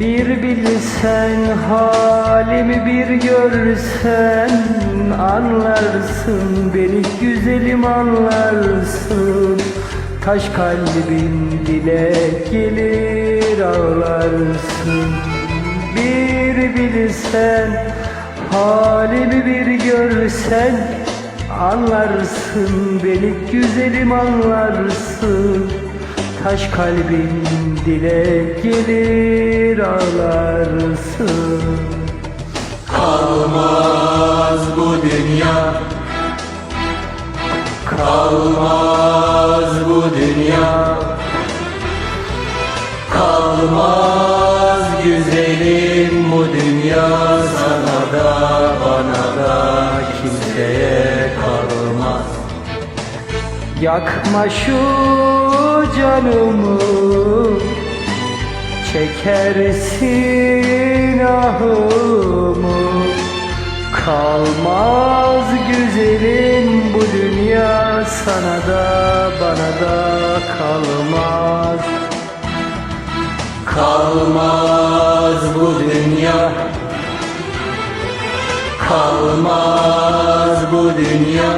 Bir bilsen hay halimi bir görsen Anlarsın beni güzelim anlarsın. Taş kalbim dile gelir ağlarsın. Bir bilsen halimi bir görsen Anlarsın. Beni güzelim anlarsın. Taş kalbim dile gelir ağlarsın Kalmaz bu dünya. Kalmaz bu dünya. Kalmaz güzelim bu dünya. Sana da bana da kimseye kalmaz. Yakma şu canımı. Çekersin ahımı Kalmaz güzelim bu dünya Sana da bana da kalmaz. Kalmaz bu dünya. Kalmaz bu dünya